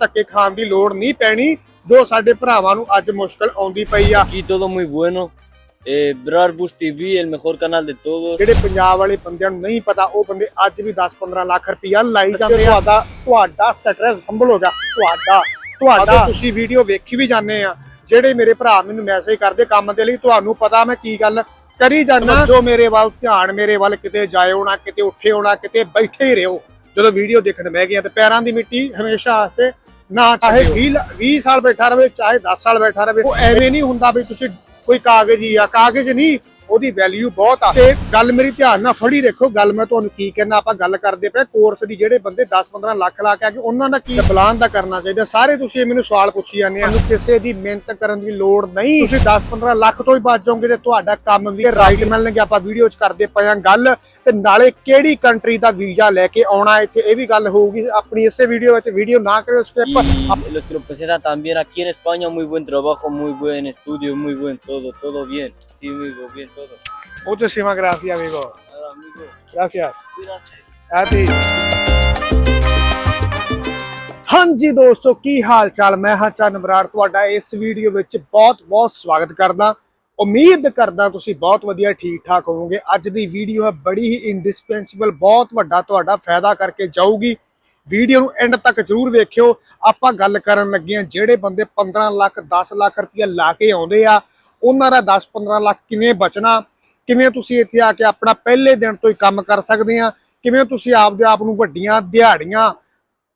ਧੱਕੇ ਖਾਣ ਦੀ ਲੋੜ ਨਹੀਂ ਪੈਣੀ ਜੋ ਸਾਡੇ ਭਰਾਵਾਂ ਨੂੰ ਅੱਜ ਮੁਸ਼ਕਲ ਆਉਂਦੀ ਪਈ ਆ। Aquí todo muy bueno. Eh, Brar Bus TV, el mejor canal de todos. ਜਿਹੜੇ ਪੰਜਾਬ ਵਾਲੇ ਬੰਦਿਆਂ ਨੂੰ ਨਹੀਂ ਪਤਾ ਉਹ ਬੰਦੇ ਅੱਜ ਵੀ 10-15 ਲੱਖ ਰੁਪਇਆ ਲਾਈ ਜਾਂਦੇ ਆ। ਤੁਹਾਡਾ ਤੁਹਾਡਾ ਸਟ੍ਰੈਸ ਸੰਭਲ ਹੋ ਜਾ ਤੁਹਾਡਾ ਤੁਹਾਡਾ ਤੁਸੀਂ ਵੀਡੀਓ ਵੇਖੀ ਵੀ ਜਾਂਦੇ ਆ। ਜਿਹੜੇ ਮੇਰੇ ਭਰਾ ਮੈਨੂੰ ਮੈਸੇਜ ਕਰਦੇ ਕੰਮ ਦੇ ਲਈ ਤੁਹਾਨੂੰ ਪਤਾ ਮੈਂ ਕੀ ਗੱਲ ਕਰੀ ਜਾਣਾ ਜੋ ਮੇਰੇ ਵੱਲ ਧਿਆਨ ਮੇਰੇ ਵੱਲ ਕਿਤੇ ਜਾਏ ਹੋਣਾ ਕਿਤੇ ਉੱਠੇ ਹੋਣਾ ਕਿਤੇ ਬੈਠੇ ਹੀ ਰਹੋ। ਜਦੋਂ ਵੀਡੀਓ ਦੇਖਣ ਬਹਿ ਗਿਆ ਤੇ ਪੈਰਾਂ ਦੀ ਮਿੱਟੀ ਹਮੇਸ਼ਾ ਵਾਸਤੇ ਨਾ ਚਾਹੇ 20 20 ਸਾਲ ਬੈਠਾ ਰਵੇ ਚਾਹੇ 10 ਸਾਲ ਬੈਠਾ ਰਵੇ ਉਹ ਐਵੇਂ ਨਹੀਂ ਹੁੰਦਾ ਵੀ ਤੁਸੀਂ ਕੋਈ ਕਾਗਜ਼ ਹੀ ਆ ਕਾਗਜ਼ ਨਹੀਂ। ਉਹਦੀ ਵੈਲਿਊ ਬਹੁਤ ਆ। ਤੇ ਗੱਲ ਮੇਰੀ ਧਿਆਨ ਨਾਲ ਫੜੀ ਰੱਖੋ ਗੱਲ ਮੈਂ ਤੁਹਾਨੂੰ ਕੀ ਕਹਿਣਾ ਆਪਾਂ ਗੱਲ ਕਰਦੇ ਪਏ ਕੋਰਸ ਦੀ ਜਿਹੜੇ ਬੰਦੇ 10-15 ਲੱਖ ਲਾ ਕੇ ਆ ਕੇ ਉਹਨਾਂ ਦਾ ਕੀ ਪਲਾਨ ਦਾ ਕਰਨਾ ਚਾਹੀਦਾ? ਸਾਰੇ ਤੁਸੀਂ ਇਹ ਮੈਨੂੰ ਸਵਾਲ ਪੁੱਛੀ ਜਾਂਦੇ ਆ। ਤੁਹਾਨੂੰ ਕਿਸੇ ਦੀ ਮਿਹਨਤ ਕਰਨ ਦੀ ਲੋੜ ਨਹੀਂ। ਤੁਸੀਂ 10-15 ਲੱਖ ਤੋਂ ਹੀ ਬਚ ਜਾਓਗੇ ਤੇ ਤੁਹਾਡਾ ਕੰਮ ਵੀ ਰਾਈਟ ਮਿਲਣਗੇ। ਆਪਾਂ ਵੀਡੀਓ 'ਚ ਕਰਦੇ ਪਏ ਆ ਗੱਲ। ਤੇ ਨਾਲੇ ਕਿਹੜੀ ਕੰਟਰੀ ਦਾ ਵੀਜ਼ਾ ਲੈ ਕੇ ਆਉਣਾ ਇੱਥੇ ਇਹ ਵੀ ਗੱਲ ਹੋਊਗੀ। ਆਪਣੀ ਇਸੇ ਵੀਡੀਓ ਵਿੱਚ ਵੀਡੀਓ ਨਾ ਕਰਿਓ skip los que presentan también aquí en España, muy buen trabajo, muy buen estudio, muy buen todo, todo bien. Sí, amigo, bien todo. Muchísimas gracias, amigo. Ahora, amigo, Gracias. cuídate. ਆਦੀ ਹਾਂਜੀ ਦੋਸਤੋ ਕੀ ਹਾਲ ਚਾਲ ਮੈਂ ਹਾਂ ਚੰਨ ਬਰਾੜ। ਤੁਹਾਡਾ ਇਸ ਵੀਡੀਓ ਵਿੱਚ ਬਹੁਤ ਬਹੁਤ ਸਵਾਗਤ ਕਰਦਾ। ਉਮੀਦ ਕਰਦਾ ਤੁਸੀਂ ਬਹੁਤ ਵਧੀਆ ਠੀਕ ਠਾਕ ਹੋਵੋਗੇ। ਅੱਜ ਦੀ ਵੀਡੀਓ ਹੈ ਬੜੀ ਹੀ ਇੰਡਿਸਪੈਂਸੇਬਲ ਬਹੁਤ ਵੱਡਾ ਤੁਹਾਡਾ ਫਾਇਦਾ ਕਰਕੇ ਜਾਊਗੀ। ਵੀਡੀਓ ਨੂੰ ਐਂਡ ਤੱਕ ਜਰੂਰ ਵੇਖਿਓ। ਆਪਾਂ ਗੱਲ ਕਰਨ ਲੱਗੇ ਹਾਂ ਜਿਹੜੇ ਬੰਦੇ 15 ਲੱਖ 10 ਲੱਖ ਰੁਪਇਆ ਲਾ ਕੇ ਆਉਂਦੇ ਆ ਉਹਨਾਂ ਦਾ 10-15 ਲੱਖ ਕਿਵੇਂ ਬਚਣਾ, ਕਿਵੇਂ ਤੁਸੀਂ ਇੱਥੇ ਆ ਕੇ ਆਪਣਾ ਪਹਿਲੇ ਦਿਨ ਤੋਂ ਹੀ ਕੰਮ ਕਰ ਸਕਦੇ ਆ, ਕਿਵੇਂ ਤੁਸੀਂ ਆਪਦੇ ਆਪ ਨੂੰ ਵੱਡੀਆਂ ਦਿਹਾੜੀਆਂ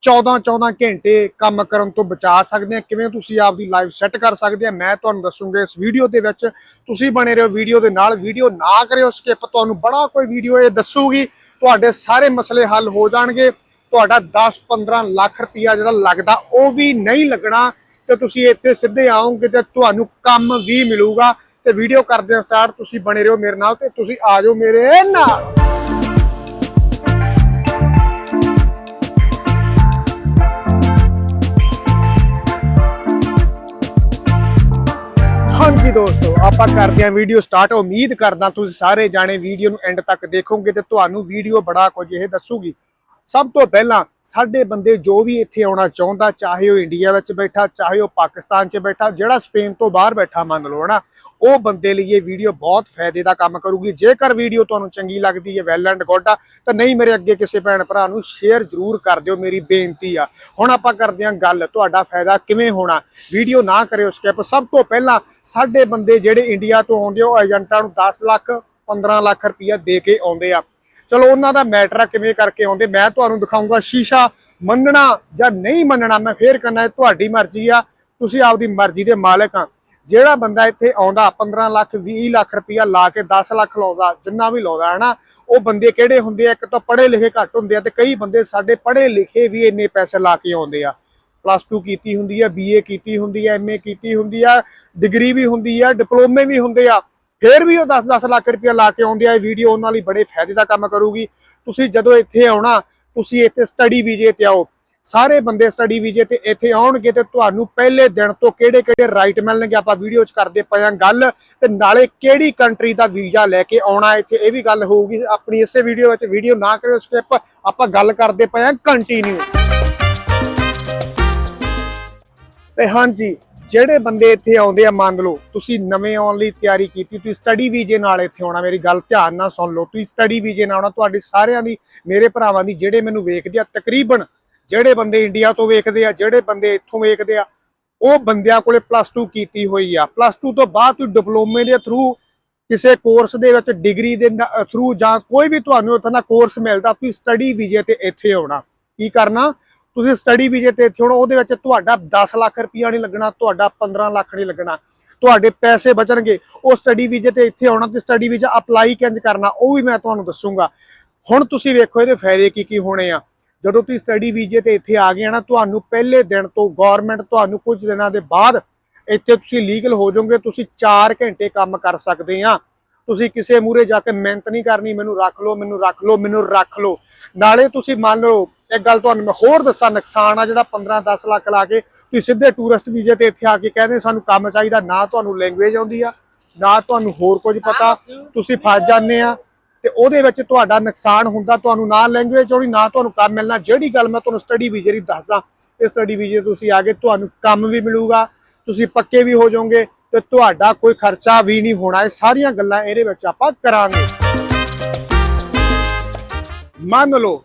14-14 ਘੰਟੇ ਕੰਮ ਕਰਨ ਤੋਂ ਬਚਾ ਸਕਦੇ ਆ, ਕਿਵੇਂ ਤੁਸੀਂ ਆਪਦੀ ਲਾਈਫ ਸੈੱਟ ਕਰ ਸਕਦੇ ਆ, ਮੈਂ ਤੁਹਾਨੂੰ ਦੱਸੂਗਾ ਇਸ ਵੀਡੀਓ ਦੇ ਵਿੱਚ, ਤੁਸੀਂ ਬਣੇ ਰਹੋ ਵੀਡੀਓ ਦੇ ਨਾਲ ਵੀਡੀਓ ਨਾ ਕਰਿਓ ਸਕਿਪ ਤੁਹਾਨੂੰ ਬੜਾ ਕੋਈ ਵੀਡੀਓ ਇਹ ਦੱਸੂਗੀ, ਤੁਹਾਡੇ ਸਾਰੇ ਮਸਲੇ ਹੱਲ ਹੋ ਜਾਣਗੇ, ਤੁਹਾਡਾ 10-15 ਲੱਖ ਰੁਪਇਆ ਜਿਹੜਾ ਲੱਗਦਾ ਉਹ ਵੀ ਨਹੀਂ ਲੱਗਣਾ ਤੇ ਤੁਸੀਂ ਇੱਥੇ ਸਿੱਧੇ ਆਓਗੇ ਤੇ ਤੁਹਾਨੂੰ ਕੰਮ ਵੀ ਮਿਲੂਗਾ। ਤੇ ਵੀਡੀਓ ਕਰਦੇ ਆ ਸਟਾਰਟ ਤੁਸੀਂ ਬਣੇ ਰਹੋ ਮੇਰੇ ਨਾਲ ਤੇ ਤੁਸੀਂ ਆ ਜਾਓ ਮੇਰੇ ਨਾਲ। ਹਾਂਜੀ ਦੋਸਤੋ, ਆਪਾਂ ਕਰਦੇ ਹਾਂ ਵੀਡੀਓ ਸਟਾਰਟ ਉਮੀਦ ਕਰਦਾ ਤੁਸੀਂ ਸਾਰੇ ਜਾਣੇ ਵੀਡੀਓ ਨੂੰ ਐਂਡ ਤੱਕ ਦੇਖੋਗੇ ਤੇ ਤੁਹਾਨੂੰ ਵੀਡੀਓ ਬੜਾ ਕੁਝ ਇਹ ਦੱਸੂਗੀ। ਸਭ ਤੋਂ ਪਹਿਲਾਂ ਸਾਡੇ ਬੰਦੇ ਜੋ ਵੀ ਇੱਥੇ ਆਉਣਾ ਚਾਹੁੰਦਾ, ਚਾਹੇ ਉਹ ਇੰਡੀਆ ਵਿੱਚ ਬੈਠਾ, ਚਾਹੇ ਉਹ ਪਾਕਿਸਤਾਨ 'ਚ ਬੈਠਾ, ਜਿਹੜਾ ਸਪੇਨ ਤੋਂ ਬਾਹਰ ਬੈਠਾ ਮੰਨ ਲਓ ਹਨਾ, ਉਹ ਬੰਦੇ ਲਈ ਇਹ ਵੀਡੀਓ ਬਹੁਤ ਫਾਇਦੇ ਦਾ ਕੰਮ ਕਰੂਗੀ। ਜੇਕਰ ਵੀਡੀਓ ਤੁਹਾਨੂੰ ਚੰਗੀ ਲੱਗਦੀ ਹੈ ਵੈਲ ਐਂਡ ਗੁੱਡ ਆ, ਤਾਂ ਨਹੀਂ ਮੇਰੇ ਅੱਗੇ ਕਿਸੇ ਭੈਣ ਭਰਾ ਨੂੰ ਸ਼ੇਅਰ ਜ਼ਰੂਰ ਕਰ ਦਿਓ, ਮੇਰੀ ਬੇਨਤੀ ਆ। ਹੁਣ ਆਪਾਂ ਕਰਦੇ ਹਾਂ ਗੱਲ, ਤੁਹਾਡਾ ਫਾਇਦਾ ਕਿਵੇਂ ਹੋਣਾ? ਵੀਡੀਓ ਨਾ ਕਰਿਓ ਸਕਿਪ ਸਭ ਤੋਂ ਪਹਿਲਾਂ ਸਾਡੇ ਬੰਦੇ ਜਿਹੜੇ ਇੰਡੀਆ ਤੋਂ ਆਉਂਦੇ ਉਹ ਏਜੰਟਾਂ ਨੂੰ 10 ਲੱਖ 15 ਲੱਖ ਰੁਪਇਆ ਦੇ ਕੇ ਆਉਂਦੇ ਆ। ਚਲੋ ਉਹਨਾਂ ਦਾ ਮੈਟਰ ਆ ਕਿਵੇਂ ਕਰਕੇ ਆਉਂਦੇ, ਮੈਂ ਤੁਹਾਨੂੰ ਦਿਖਾਉਂਗਾ ਸ਼ੀਸ਼ਾ ਮੰਨਣਾ ਜਾਂ ਨਹੀਂ ਮੰਨਣਾ, ਮੈਂ ਫੇਰ ਕਰਨਾ ਤੁਹਾਡੀ ਮਰਜ਼ੀ ਆ, ਤੁਸੀਂ ਆਪਦੀ ਮਰਜ਼ੀ ਦੇ ਮਾਲਕ ਆ। ਜਿਹੜਾ ਬੰਦਾ ਇੱਥੇ ਆਉਂਦਾ 15 ਲੱਖ 20 ਲੱਖ ਰੁਪਇਆ ਲਾ ਕੇ 10 ਲੱਖ ਲਾਉਂਦਾ, ਜਿੰਨਾ ਵੀ ਲਾਉਂਦਾ ਹੈ ਨਾ ਉਹ ਬੰਦੇ ਕਿਹੜੇ ਹੁੰਦੇ ਆ? ਇੱਕ ਤਾਂ ਪੜ੍ਹੇ ਲਿਖੇ ਘੱਟ ਹੁੰਦੇ ਆ ਤੇ ਕਈ ਬੰਦੇ ਸਾਡੇ ਪੜ੍ਹੇ ਲਿਖੇ ਵੀ ਇੰਨੇ ਪੈਸੇ ਲਾ ਕੇ ਆਉਂਦੇ ਆ। ਪਲੱਸ 2 ਕੀਤੀ ਹੁੰਦੀ ਆ ਬੀਏ ਕੀਤੀ ਹੁੰਦੀ ਆ ਐਮਏ ਕੀਤੀ ਹੁੰਦੀ ਆ ਡਿਗਰੀ ਵੀ ਹੁੰਦੀ ਆ ਡਿਪਲੋਮੇ ਵੀ ਹੁੰਦੇ ਆ। ਫਿਰ ਵੀ ਉਹ 10-10 ਲੱਖ ਰੁਪਇਆ ਲਾ ਕੇ ਆਉਂਦੇ ਆ, ਇਹ ਵੀਡੀਓ ਉਹਨਾਂ ਲਈ ਬੜੇ ਫਾਇਦੇ ਦਾ ਕੰਮ ਕਰੂਗੀ। ਤੁਸੀਂ ਜਦੋਂ ਇੱਥੇ ਆਉਣਾ, ਤੁਸੀਂ ਇੱਥੇ ਸਟੱਡੀ ਵੀਜ਼ੇ ਤੇ ਆਓ। ਸਾਰੇ ਬੰਦੇ ਸਟੱਡੀ ਵੀਜ਼ੇ ਤੇ ਇੱਥੇ ਆਉਣਗੇ ਤੇ ਤੁਹਾਨੂੰ ਪਹਿਲੇ ਦਿਨ ਤੋਂ ਕਿਹੜੇ-ਕਿਹੜੇ ਰਾਈਟ ਮਿਲਣਗੇ, ਆਪਾਂ ਵੀਡੀਓ 'ਚ ਕਰਦੇ ਪਏ ਆ ਗੱਲ ਤੇ ਨਾਲੇ ਕਿਹੜੀ ਕੰਟਰੀ ਦਾ ਵੀਜ਼ਾ ਲੈ ਕੇ ਆਉਣਾ, ਇੱਥੇ ਇਹ ਵੀ ਗੱਲ ਹੋਊਗੀ। ਆਪਣੀ ਇਸੇ ਵੀਡੀਓ ਵਿੱਚ ਵੀਡੀਓ ਨਾ ਕਰਿਓ ਸਕਿਪ ਆਪਾਂ ਗੱਲ ਕਰਦੇ ਪਏ ਆ ਕੰਟੀਨਿਊ ਤੇ ਹਾਂਜੀ ਜਿਹੜੇ ਬੰਦੇ ਇੱਥੇ ਆਉਂਦੇ ਆ, ਮੰਨ ਲਓ, ਤੁਸੀਂ ਨਵੇਂ ਆਉਣ ਲਈ ਤਿਆਰੀ ਕੀਤੀ, ਤੁਸੀਂ ਸਟੱਡੀ ਵੀਜ਼ੇ ਨਾਲ ਇੱਥੇ ਆਉਣਾ, ਮੇਰੀ ਗੱਲ ਧਿਆਨ ਨਾਲ ਸੁਣ ਲਓ, ਤੁਸੀਂ ਸਟੱਡੀ ਵੀਜ਼ੇ ਨਾਲ ਆਉਣਾ, ਤੁਹਾਡੀ ਸਾਰਿਆਂ ਦੀ, ਮੇਰੇ ਭਰਾਵਾਂ ਦੀ, ਜਿਹੜੇ ਮੈਨੂੰ ਵੇਖਦੇ ਆ, ਤਕਰੀਬਨ ਜਿਹੜੇ ਬੰਦੇ ਇੰਡੀਆ ਤੋਂ ਵੇਖਦੇ ਆ, ਜਿਹੜੇ ਬੰਦੇ ਇੱਥੋਂ ਵੇਖਦੇ ਆ, ਉਹ ਬੰਦਿਆਂ ਕੋਲੇ ਪਲੱਸ 2 ਕੀਤੀ ਹੋਈ ਆ। ਪਲੱਸ 2 ਤੋਂ ਬਾਅਦ ਤੁਸੀਂ ਡਿਪਲੋਮੇ ਦੇ ਥਰੂ ਕਿਸੇ ਕੋਰਸ ਦੇ ਵਿੱਚ ਡਿਗਰੀ ਦੇ ਥਰੂ ਜਾਂ ਕੋਈ ਵੀ ਤੁਹਾਨੂੰ ਉੱਥੇ ਦਾ ਕੋਰਸ ਮਿਲਦਾ, ਤੁਸੀਂ ਸਟੱਡੀ ਵੀਜ਼ੇ ਤੇ ਇੱਥੇ ਆਉਣਾ। ਕੀ ਕਰਨਾ? ਤੁਸੀਂ ਸਟੱਡੀ ਵੀਜ਼ੇ ਤੇ ਇੱਥੇ ਹੋਣਾ, ਉਹਦੇ ਵਿੱਚ ਤੁਹਾਡਾ 10 ਲੱਖ ਰੁਪਈਆ ਨਹੀਂ ਲੱਗਣਾ, ਤੁਹਾਡਾ 15 ਲੱਖ ਨਹੀਂ ਲੱਗਣਾ। ਤੁਹਾਡੇ ਪੈਸੇ ਬਚਣਗੇ, ਉਹ ਸਟੱਡੀ ਵੀਜ਼ੇ ਤੇ ਇੱਥੇ ਆਉਣਾ ਤੇ ਸਟੱਡੀ ਵੀਜ਼ਾ ਅਪਲਾਈ ਕਿੰਜ ਕਰਨਾ, ਉਹ ਵੀ ਮੈਂ ਤੁਹਾਨੂੰ ਦੱਸੂਗਾ। ਹੁਣ ਤੁਸੀਂ ਵੇਖੋ ਇਹਦੇ ਫਾਇਦੇ ਕੀ ਕੀ ਹੋਣੇ ਆ। ਜਦੋਂ ਤੁਸੀਂ ਸਟੱਡੀ ਵੀਜ਼ੇ ਤੇ ਇੱਥੇ ਆ ਗਏ ਨਾ, ਤੁਹਾਨੂੰ ਪਹਿਲੇ ਦਿਨ ਤੋਂ ਗਵਰਨਮੈਂਟ ਤੁਹਾਨੂੰ ਕੁਝ ਦਿਨਾਂ ਦੇ ਬਾਅਦ ਇੱਥੇ ਤੁਸੀਂ ਲੀਗਲ ਹੋ ਜਾਓਗੇ, ਤੁਸੀਂ 4 ਘੰਟੇ ਕੰਮ ਕਰ ਸਕਦੇ ਆ। ਤੁਸੀਂ ਕਿਸੇ ਮੂਰੇ ਜਾ ਕੇ ਮਿਹਨਤ ਨਹੀਂ ਕਰਨੀ ਮੈਨੂੰ ਰੱਖ ਲਓ ਮੈਨੂੰ ਰੱਖ ਲਓ ਮੈਨੂੰ ਰੱਖ ਲਓ। ਨਾਲੇ ਤੁਸੀਂ ਮੰਨ ਲਓ ਇੱਕ ਗੱਲ ਤੁਹਾਨੂੰ ਮੈਂ ਹੋਰ ਦੱਸਾਂ ਨੁਕਸਾਨ ਆ ਜਿਹੜਾ 15 10 ਲੱਖ ਲਾ ਕੇ ਤੁਸੀਂ ਸਿੱਧੇ ਟੂਰਿਸਟ ਵੀਜ਼ੇ ਤੇ ਇੱਥੇ ਆ ਕੇ ਕਹਿੰਦੇ ਸਾਨੂੰ ਕੰਮ ਚਾਹੀਦਾ ਨਾ ਤੁਹਾਨੂੰ ਲੈਂਗੁਏਜ ਆਉਂਦੀ ਆ ਨਾ ਤੁਹਾਨੂੰ ਹੋਰ ਕੁਝ ਪਤਾ। ਤੁਸੀਂ ਫਸ ਜਾਂਦੇ ਆ ਤੇ ਉਹਦੇ ਵਿੱਚ ਤੁਹਾਡਾ ਨੁਕਸਾਨ ਹੁੰਦਾ ਤੁਹਾਨੂੰ ਨਾ ਲੈਂਗੁਏਜ ਆਉਣੀ ਨਾ ਤੁਹਾਨੂੰ ਕੰਮ ਮਿਲਣਾ। ਜਿਹੜੀ ਗੱਲ ਮੈਂ ਤੁਹਾਨੂੰ ਸਟੱਡੀ ਵੀਜ਼ੇ ਦੀ ਦੱਸਦਾ ਇਹ ਸਟੱਡੀ ਵੀਜ਼ੇ ਤੁਸੀਂ ਆ ਕੇ ਤੁਹਾਨੂੰ ਕੰਮ ਵੀ ਮਿਲੂਗਾ ਤੁਸੀਂ ਪੱਕੇ ਵੀ ਹੋ ਜਾਓਗੇ। ਤੇ ਤੁਹਾਡਾ ਕੋਈ ਖਰਚਾ ਵੀ ਨਹੀਂ ਹੋਣਾ। ਇਹ ਸਾਰੀਆਂ ਗੱਲਾਂ ਇਹਦੇ ਵਿੱਚ ਆਪਾਂ ਕਰਾਂਗੇ। ਮੰਨ ਲਓ,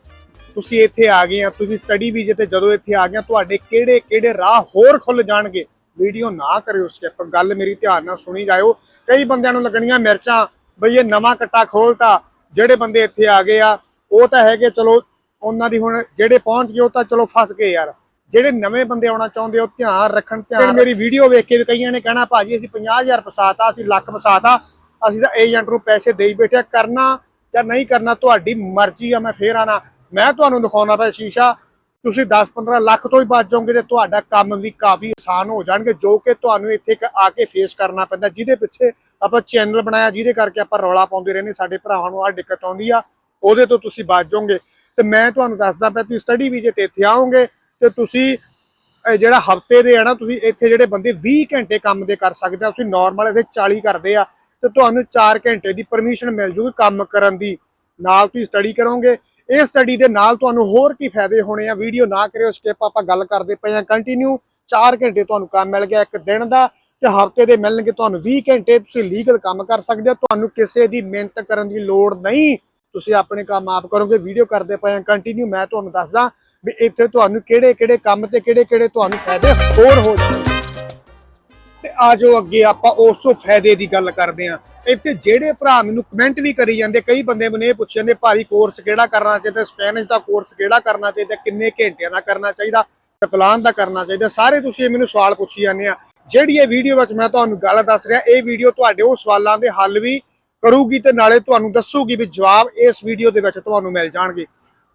ਤੁਸੀਂ ਇੱਥੇ ਆ ਗਏ ਆ, ਤੁਸੀਂ ਸਟੱਡੀ ਵੀਜ਼ੇ ਤੇ ਜਦੋਂ ਇੱਥੇ ਆ ਗਏ ਤੁਹਾਡੇ ਕਿਹੜੇ ਕਿਹੜੇ ਰਾਹ ਹੋਰ ਖੁੱਲ ਜਾਣਗੇ। ਵੀਡੀਓ ਨਾ ਕਰਿਓ ਸਕਿਪ ਗੱਲ ਮੇਰੀ ਧਿਆਨ ਨਾਲ ਸੁਣੀ ਜਾਇਓ। ਕਈ ਬੰਦਿਆਂ ਨੂੰ ਲੱਗਣੀਆਂ ਮਿਰਚਾਂ, ਬਈ ਇਹ ਨਵਾਂ ਕੱਟਾ ਖੋਲਤਾ, ਜਿਹੜੇ ਬੰਦੇ ਇੱਥੇ ਆ ਗਏ ਆ, ਉਹ ਤਾਂ ਹੈਗੇ, ਚਲੋ, ਉਹਨਾਂ ਦੀ ਹੁਣ ਜਿਹੜੇ ਪਹੁੰਚ ਗਏ, ਉਹ ਤਾਂ ਚਲੋ ਫਸ ਗਏ ਯਾਰ। ਜਿਹੜੇ ਨਵੇਂ ਬੰਦੇ ਆਉਣਾ ਚਾਹੁੰਦੇ ਉਹ ਧਿਆਨ ਰੱਖਣ ਧਿਆਨ ਮੇਰੀ ਵੀਡੀਓ ਵੇਖ ਕੇ ਵੀ ਕਈਆਂ ਨੇ ਕਹਿਣਾ ਭਾਜੀ ਅਸੀਂ 50000 ਫਸਾਤਾ ਅਸੀਂ ਲੱਖ ਫਸਾਤਾ ਅਸੀਂ ਤਾਂ ਏਜੰਟ ਨੂੰ ਪੈਸੇ ਦੇਈ ਬੈਠੇ ਆ। ਕਰਨਾ ਜਾਂ ਨਹੀਂ ਕਰਨਾ ਤੁਹਾਡੀ ਮਰਜ਼ੀ ਆ ਮੈਂ ਫੇਰ ਆਣਾ। ਮੈਂ ਤੁਹਾਨੂੰ ਦਿਖਾਉਣਾ ਪਿਆ ਸ਼ੀਸ਼ਾ। ਤੁਸੀਂ 10-15 ਲੱਖ ਤੋਂ ਹੀ ਬਚ ਜਾਓਗੇ ਤੇ ਤੁਹਾਡਾ ਕੰਮ ਵੀ ਕਾਫੀ ਆਸਾਨ ਹੋ ਜਾਣਗੇ ਜੋ ਕਿ ਤੁਹਾਨੂੰ ਇੱਥੇ ਆ ਕੇ ਫੇਸ ਕਰਨਾ ਪੈਂਦਾ। ਜਿਹਦੇ ਪਿੱਛੇ ਆਪਾਂ ਚੈਨਲ ਬਣਾਇਆ ਜਿਹਦੇ ਕਰਕੇ ਆਪਾਂ ਰੌਲਾ ਪਾਉਂਦੇ ਰਹਿੰਦੇ ਸਾਡੇ ਭਰਾਵਾਂ ਨੂੰ ਆ ਦਿੱਕਤ ਆਉਂਦੀ ਆ ਉਹਦੇ ਤੋਂ ਤੁਸੀਂ ਬਚ ਜਾਓਗੇ। ਤੇ ਮੈਂ ਤੁਹਾਨੂੰ ਦੱਸਦਾ ਪਿਆ ਤੁਸੀਂ ਸਟੱਡੀ ਵੀਜ਼ੇ ਤੇ ਇੱਥੇ ਆਓਗੇ ਤੇ ਤੁਸੀਂ ਜਿਹੜਾ ਹਫ਼ਤੇ ਦੇ ਆ ਨਾ, ਤੁਸੀਂ ਇੱਥੇ ਜਿਹੜੇ ਬੰਦੇ 20 ਘੰਟੇ ਕੰਮ ਦੇ ਕਰ ਸਕਦੇ ਆ, ਤੁਸੀਂ ਨਾਰਮਲ ਇੱਥੇ 40 ਕਰਦੇ ਆ, ਤੇ ਤੁਹਾਨੂੰ 4 ਘੰਟੇ ਦੀ ਪਰਮਿਸ਼ਨ ਮਿਲ ਜੂਗੀ ਕੰਮ ਕਰਨ ਦੀ। ਨਾਲ ਤੁਸੀਂ ਸਟੱਡੀ ਕਰੋਗੇ। ਇਹ ਸਟੱਡੀ ਦੇ ਨਾਲ ਤੁਹਾਨੂੰ ਹੋਰ ਕੀ ਫਾਇਦੇ ਹੋਣੇ ਆ? ਵੀਡੀਓ ਨਾ ਕਰਿਓ ਸਕਿਪ ਆਪਾਂ ਗੱਲ ਕਰਦੇ ਪਏ ਆ ਕੰਟੀਨਿਊ 4 ਘੰਟੇ ਤੁਹਾਨੂੰ ਕੰਮ ਮਿਲ ਗਿਆ ਇੱਕ ਦਿਨ ਦਾ, ਤੇ ਹਫ਼ਤੇ ਦੇ ਮਿਲਣਗੇ ਤੁਹਾਨੂੰ 20 ਘੰਟੇ। ਤੁਸੀਂ ਲੀਗਲ ਕੰਮ ਕਰ ਸਕਦੇ ਹੋ। ਤੁਹਾਨੂੰ ਕਿਸੇ ਦੀ ਮਿਹਨਤ ਕਰਨ ਦੀ ਲੋੜ ਨਹੀਂ। ਤੁਸੀਂ ਆਪਣੇ ਕੰਮ ਆਪ ਕਰੋਗੇ। ਵੀਡੀਓ ਕਰਦੇ ਪਏ ਆ ਕੰਟੀਨਿਊ ਮੈਂ ਤੁਹਾਨੂੰ ਦੱਸਦਾ ਵੀ ਇੱਥੇ ਤੁਹਾਨੂੰ ਕਿਹੜੇ ਕਿਹੜੇ ਕੰਮ ਤੇ ਕਿਹੜੇ ਕਿਹੜੇ ਤੁਹਾਨੂੰ ਫਾਇਦੇ ਹੋਰ ਹੋ ਜਾਣਗੇ ਤੇ ਆਜੋ ਅੱਗੇ ਆਪਾਂ ਉਸ ਤੋਂ ਫਾਇਦੇ ਦੀ ਗੱਲ ਕਰਦੇ ਆਂ ਇੱਥੇ ਜਿਹੜੇ ਭਰਾ ਮੈਨੂੰ ਕਮੈਂਟ ਵੀ ਕਰੀ ਜਾਂਦੇ, ਕਈ ਬੰਦੇ ਮੈਨੂੰ ਇਹ ਪੁੱਛ ਜਾਂਦੇ ਭਾਰੀ ਕੋਰਸ ਕਿਹੜਾ ਕਰਨਾ ਚਾਹੀਦਾ ਸਪੈਨਿਸ਼ ਦਾ ਕੋਰਸ ਕਿਹੜਾ ਕਰਨਾ ਚਾਹੀਦਾ ਕਿੰਨੇ ਘੰਟਿਆਂ ਦਾ ਕਰਨਾ ਚਾਹੀਦਾ, ਕਤਲਾਨ ਦਾ ਕਰਨਾ ਚਾਹੀਦਾ? ਸਾਰੇ ਤੁਸੀਂ ਇਹ ਮੈਨੂੰ ਸਵਾਲ ਪੁੱਛੀ ਜਾਂਦੇ ਆ। ਜਿਹੜੀ ਇਹ ਵੀਡੀਓ ਵਿੱਚ ਮੈਂ ਤੁਹਾਨੂੰ ਗੱਲ ਦੱਸ ਰਿਹਾ, ਇਹ ਵੀਡੀਓ ਤੁਹਾਡੇ ਉਹ ਸਵਾਲਾਂ ਦੇ ਹੱਲ ਵੀ ਕਰੂਗੀ ਤੇ ਨਾਲੇ ਤੁਹਾਨੂੰ ਦੱਸੂਗੀ ਵੀ ਜਵਾਬ ਇਸ ਵੀਡੀਓ ਦੇ ਵਿੱਚ ਤੁਹਾਨੂੰ ਮਿਲ ਜਾਣਗੇ।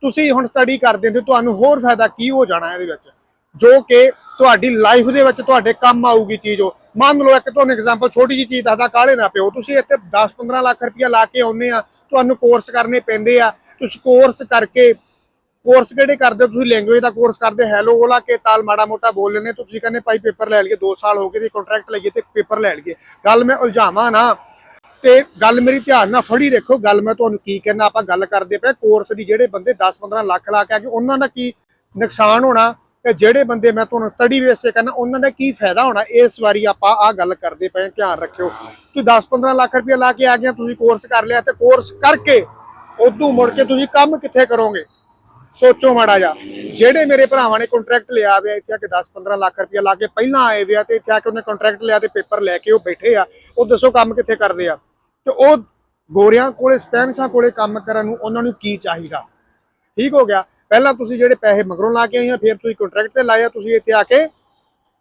ਤੁਸੀਂ ਹੁਣ ਸਟੱਡੀ ਕਰਦੇ ਹੋ, ਤੁਹਾਨੂੰ ਹੋਰ ਫਾਇਦਾ ਕੀ ਹੋ ਜਾਣਾ ਇਹਦੇ ਵਿੱਚ? ਜੋ ਕਿ ਤੁਹਾਡੀ ਲਾਈਫ ਦੇ ਵਿੱਚ ਤੁਹਾਡੇ ਕੰਮ ਆਊਗੀ ਚੀਜ਼ ਉਹ। ਮੰਨ ਲਓ ਇੱਕ ਤੁਹਾਨੂੰ ਐਗਜ਼ਾਮਪਲ ਛੋਟੀ ਜੀ ਚੀਜ਼ ਦੱਸਦਾ ਕਾਲੇ ਨਾ ਪਿਓ। ਤੁਸੀਂ ਇੱਥੇ 10-15 ਲੱਖ ਰੁਪਇਆ ਲਾ ਕੇ ਆਉਨੇ ਆ, ਤੁਹਾਨੂੰ ਕੋਰਸ ਕਰਨੇ ਪੈਂਦੇ ਆ। ਤੁਸੀਂ ਕੋਰਸ ਕਰਕੇ ਕੋਰਸ ਕਿਹੜੇ ਕਰਦੇ ਹੋ? ਤੁਸੀਂ ਲੈਂਗੁਏਜ ਦਾ ਕੋਰਸ ਕਰਦੇ ਹੈਲੋ ਓਲਾ ਕੇ ਤਾਲ ਮਾੜਾ ਮੋਟਾ ਬੋਲ ਲੈਂਦੇ ਤੁਸੀਂ ਕਹਿੰਦੇ, ਭਾਈ ਪੇਪਰ ਲੈ ਲਈਏ 2 ਸਾਲ ਹੋ ਗਏ, ਤੇ ਕੰਟਰੈਕਟ ਲਈਏ ਤੇ ਪੇਪਰ ਲੈ ਲਈਏ। ਗੱਲ ਮੈਂ ਉਲਝਾਵਾਂ ਨਾ। ਤੇ ਗੱਲ ਮੇਰੀ ਧਿਆਨ ਨਾਲ ਫੜੀ ਰੱਖੋ ਗੱਲ ਮੈਂ ਤੁਹਾਨੂੰ ਕੀ ਕਹਿਣਾ ਆਪਾਂ ਗੱਲ ਕਰਦੇ ਪਏ ਕੋਰਸ ਦੀ ਜਿਹੜੇ ਬੰਦੇ 10-15 ਲੱਖ ਲਾ ਕੇ ਆ ਕੇ ਉਹਨਾਂ ਦਾ ਕੀ ਨੁਕਸਾਨ ਹੋਣਾ ਤੇ ਜਿਹੜੇ ਬੰਦੇ ਮੈਂ ਤੁਹਾਨੂੰ ਸਟੱਡੀ ਬੇਸ ਤੇ ਕਰਨਾ ਉਹਨਾਂ ਦਾ ਕੀ ਫਾਇਦਾ ਹੋਣਾ, ਇਸ ਵਾਰੀ ਆਪਾਂ ਆ ਗੱਲ ਕਰਦੇ ਪਏ ਧਿਆਨ ਰੱਖਿਓ। ਕਿ 10-15 ਲੱਖ ਰੁਪਏ ਲਾ ਕੇ ਆ ਗਿਆ ਤੁਸੀਂ ਕੋਰਸ ਕਰ ਲਿਆ ਤੇ ਕੋਰਸ ਕਰਕੇ ਉਦੋਂ ਮੁੜ ਕੇ ਤੁਸੀਂ ਕੰਮ ਕਿੱਥੇ ਕਰੋਗੇ? ਸੋਚੋ ਮਾੜਾ ਜਾ ਜਿਹੜੇ ਮੇਰੇ ਭਰਾਵਾਂ ਨੇ ਕੰਟਰੈਕਟ ਲਿਆ ਹੋਇਆ ਇੱਥੇ ਆ ਕੇ 10-15 ਲੱਖ ਰੁਪਏ ਲਾ ਕੇ ਪਹਿਲਾਂ ਆਏ ਵੇ ਆ ਤੇ ਇੱਥੇ ਆ ਕੇ ਉਹਨੇ ਕੰਟਰੈਕਟ ਲਿਆ ਤੇ ਪੇਪਰ ਲੈ ਕੇ ਉਹ ਬੈਠੇ ਆ, ਉਹ ਦੱਸੋ ਕੰਮ ਕਿੱਥੇ ਕਰਦੇ ਆ? ਤੇ ਉਹ ਗੋਰਿਆਂ ਕੋਲੇ, ਸਪੈਨਿਸ਼ਾਂ ਕੋਲੇ ਕੰਮ ਕਰਨ ਨੂੰ ਉਹਨਾਂ ਨੂੰ ਕੀ ਚਾਹੀਦਾ? ਠੀਕ ਹੋ ਗਿਆ। ਪਹਿਲਾਂ ਤੁਸੀਂ ਜਿਹੜੇ ਪੈਸੇ ਮਗਰੋਂ ਲਾ ਕੇ ਆਏ ਆ, ਫਿਰ ਤੁਸੀਂ ਕੰਟਰੈਕਟ ਤੇ ਲਾਇਆ ਤੁਸੀਂ ਇੱਥੇ ਆ ਕੇ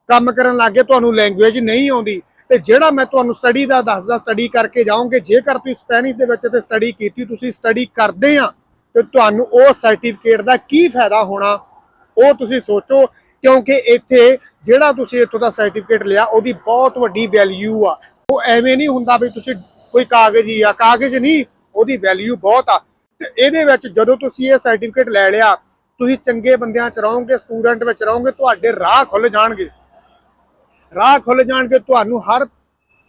ਕੰਮ ਕਰਨ ਲੱਗੇ ਤੁਹਾਨੂੰ ਲੈਂਗੁਏਜ ਨਹੀਂ ਆਉਂਦੀ। ਤੇ ਜਿਹੜਾ ਮੈਂ ਤੁਹਾਨੂੰ ਸਟੱਡੀ ਦਾ ਦੱਸਦਾ ਸਟੱਡੀ ਕਰਕੇ ਜਾਓਗੇ, ਜੇਕਰ ਤੁਸੀਂ ਸਪੈਨਿਸ਼ ਦੇ ਵਿੱਚ ਤੇ ਸਟੱਡੀ ਕੀਤੀ, ਤੁਸੀਂ ਸਟੱਡੀ ਕਰਦੇ ਆ, ਤੇ ਤੁਹਾਨੂੰ ਉਹ ਸਰਟੀਫਿਕੇਟ ਦਾ ਕੀ ਫਾਇਦਾ ਹੋਣਾ? ਉਹ ਤੁਸੀਂ ਸੋਚੋ, ਕਿਉਂਕਿ ਇੱਥੇ ਜਿਹੜਾ ਤੁਸੀਂ ਇੱਥੋਂ ਦਾ ਸਰਟੀਫਿਕੇਟ ਲਿਆ, ਉਹਦੀ ਬਹੁਤ ਵੱਡੀ ਵੈਲਿਊ ਆ। ਉਹ ਐਵੇਂ ਨਹੀਂ ਹੁੰਦਾ ਵੀ ਤੁਸੀਂ ਕੋਈ ਕਾਗਜ਼ ਹੀ ਆ, ਕਾਗਜ਼ ਨਹੀਂ, ਉਹਦੀ ਵੈਲਿਊ ਬਹੁਤ ਆ। ਤੇ ਇਹਦੇ ਵਿੱਚ ਜਦੋਂ ਤੁਸੀਂ ਇਹ ਸਰਟੀਫਿਕੇਟ ਲੈ ਲਿਆ, ਤੁਸੀਂ ਚੰਗੇ ਬੰਦਿਆਂ ਚ ਰਹੋਗੇ ਸਟੂਡੈਂਟ ਵਿੱਚ ਰਹੋਗੇ, ਤੁਹਾਡੇ ਰਾਹ ਖੁੱਲ ਜਾਣਗੇ। ਰਾਹ ਖੁੱਲ ਜਾਣਗੇ, ਤੁਹਾਨੂੰ ਹਰ